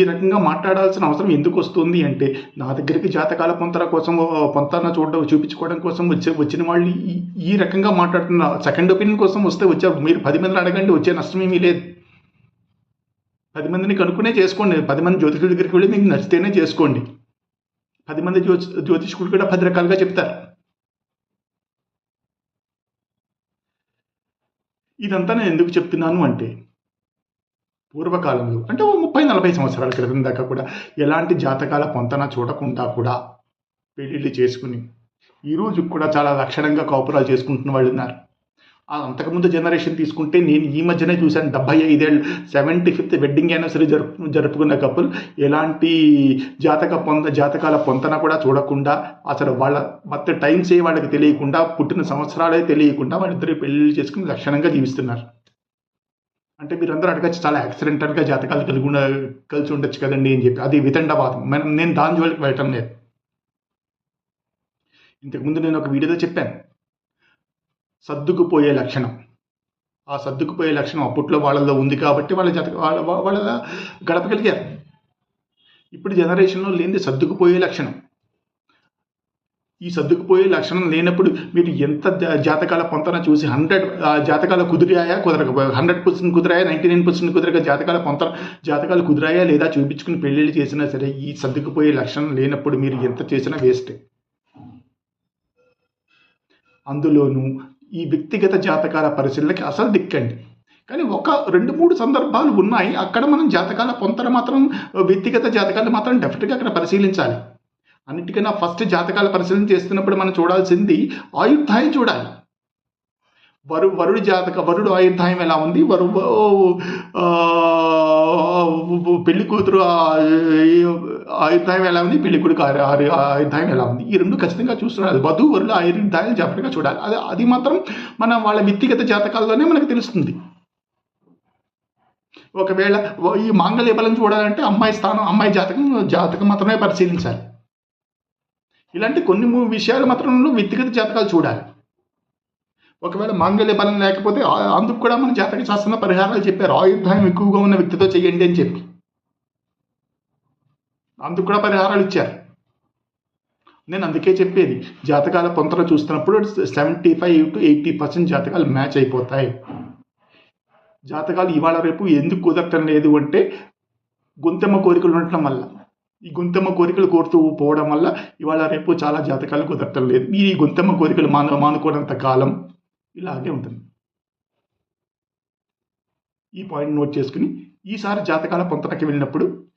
ఈ రకంగా మాట్లాడాల్సిన అవసరం ఎందుకు వస్తుంది అంటే నా దగ్గరికి జాతకాల పొంతన కోసం పొంతన చూడడం చూపించుకోవడం కోసం వచ్చే వచ్చిన వాళ్ళు ఈ ఈ రకంగా మాట్లాడుతున్న సెకండ్ ఒపీనియన్ కోసం వస్తే వచ్చారు మీరు పది మందిని అడగండి వచ్చే నష్టం ఏమీ లేదు. పది మందిని కనుక్కునే చేసుకోండి పది మంది జ్యోతిషుల దగ్గరికి వెళ్ళి మీకు నచ్చితేనే చేసుకోండి. పది మంది జ్యోతి జ్యోతిషకులు కూడా పది రకాలుగా చెప్తారు. ఇదంతా నేను ఎందుకు చెప్తున్నాను అంటే పూర్వకాలంలో అంటే ఓ ముప్పై నలభై సంవత్సరాల క్రితం దాకా కూడా ఎలాంటి జాతకాల పొంతన చూడకుండా కూడా పెళ్ళిళ్ళు చేసుకుని ఈరోజు కూడా చాలా లక్షణంగా కాపురాలు చేసుకుంటున్న వాళ్ళు ఉన్నారు. ఆ అంతకుముందు జనరేషన్ తీసుకుంటే నేను ఈ మధ్యనే చూశాను డెబ్బై ఐదేళ్ళు సెవెంటీ ఫిఫ్త్ వెడ్డింగ్ యానివర్సరీ జరుపు జరుపుకున్న కపుల్ ఎలాంటి జాతక పొంద జాతకాల పొంతన కూడా చూడకుండా అసలు వాళ్ళ మొత్తం టైమ్స్ ఏ వాళ్ళకి తెలియకుండా పుట్టిన సంవత్సరాలే తెలియకుండా వాళ్ళిద్దరు పెళ్ళిళ్ళు చేసుకుని లక్షణంగా జీవిస్తున్నారు. అంటే మీరందరూ అడగచ్చు చాలా యాక్సిడెంటల్గా జాతకాలు కలిగి ఉండ కలిసి ఉండొచ్చు కదండి అని చెప్పి. అది వితండవాదం మనం నేను దాని జోలికి వెళ్ళటం లేదు. ఇంతకుముందు నేను ఒక వీడియోలో చెప్పాను. సర్దుకుపోయే లక్షణం. ఆ సర్దుకుపోయే లక్షణం అప్పట్లో వాళ్ళలో ఉంది కాబట్టి వాళ్ళ జత వాళ్ళ వాళ్ళ గడపగలిగారు. ఇప్పుడు జనరేషన్లో లేనిది సర్దుకుపోయే లక్షణం. ఈ సర్దుకుపోయే లక్షణం లేనప్పుడు మీరు ఎంత జాతకాల పొంతన చూసి హండ్రెడ్ జాతకాలు కుదిరాయా కుదరకపోయా? హండ్రెడ్ పర్సెంట్ కుదిరాయా? నైంటీ నైన్ పర్సెంట్ కుదరక జాతకాల పొంతన జాతకాలు కుదిరాయా లేదా చూపించుకుని పెళ్ళిళ్ళు చేసినా సరే ఈ సర్దుకుపోయే లక్షణం లేనప్పుడు మీరు ఎంత చేసినా వేస్టే. అందులోనూ ఈ వ్యక్తిగత జాతకాల పరిశీలనకి అసలు దిక్కండి. కానీ ఒక రెండు మూడు సందర్భాలు ఉన్నాయి. అక్కడ మనం జాతకాల పొంతన మాత్రం వ్యక్తిగత జాతకాలు మాత్రం డెఫినెట్గా అక్కడ పరిశీలించాలి. అన్నిటికన్నా ఫస్ట్ జాతకాల పరిశీలన చేస్తున్నప్పుడు మనం చూడాల్సింది ఆయుర్ధాయం చూడాలి. వరు వరుడి జాతక వరుడు ఆయుర్ధాయం ఎలా ఉంది? వరు పెళ్ళి కూతురు ఆయుర్ధాయం ఎలా ఉంది? పెళ్ళి కొడుకు ఆయుర్ధాయం ఎలా ఉంది? ఈ రెండు ఖచ్చితంగా చూస్తున్నారు. వధు వరుడు ఆయుర్ధాయం జాగ్రత్తగా చూడాలి. అది అది మాత్రం మన వాళ్ళ వ్యక్తిగత జాతకాల్లోనే మనకు తెలుస్తుంది. ఒకవేళ ఈ మాంగళ్య బలం చూడాలంటే అమ్మాయి స్థానం అమ్మాయి జాతకం జాతకం మాత్రమే పరిశీలించాలి. ఇలాంటి కొన్ని విషయాలు మాత్రం వ్యక్తిగత జాతకాలు చూడాలి. ఒకవేళ మాంగళ్య బలం లేకపోతే అందుకు కూడా మన జాతక శాస్త్రంలో పరిహారాలు చెప్పారు. ఆయుర్దాయం ఎక్కువగా ఉన్న వ్యక్తితో చేయండి అని చెప్పి. అందుకు కూడా పరిహారాలు ఇచ్చారు. నేను అందుకే చెప్పేది జాతకాల పొంతన చూస్తున్నప్పుడు seventy five to eighty percent జాతకాలు మ్యాచ్ అయిపోతాయి. జాతకాలు ఇవాళ రేపు ఎందుకు కుదరటం లేదు అంటే గుంతెమ్మ కోరికలు ఉండటం వల్ల. ఈ గుంతమ్మ కోరికలు కోరుతూ పోవడం వల్ల ఇవాళ రేపు చాలా జాతకాలు కుదరటం లేదు. ఈ గుంతెమ్మ కోరికలు మాను మానుకోనంత కాలం ఇలాగే ఉంటుంది. ఈ పాయింట్ నోట్ చేసుకుని ఈసారి జాతకాల పొంతనకి వెళ్ళినప్పుడు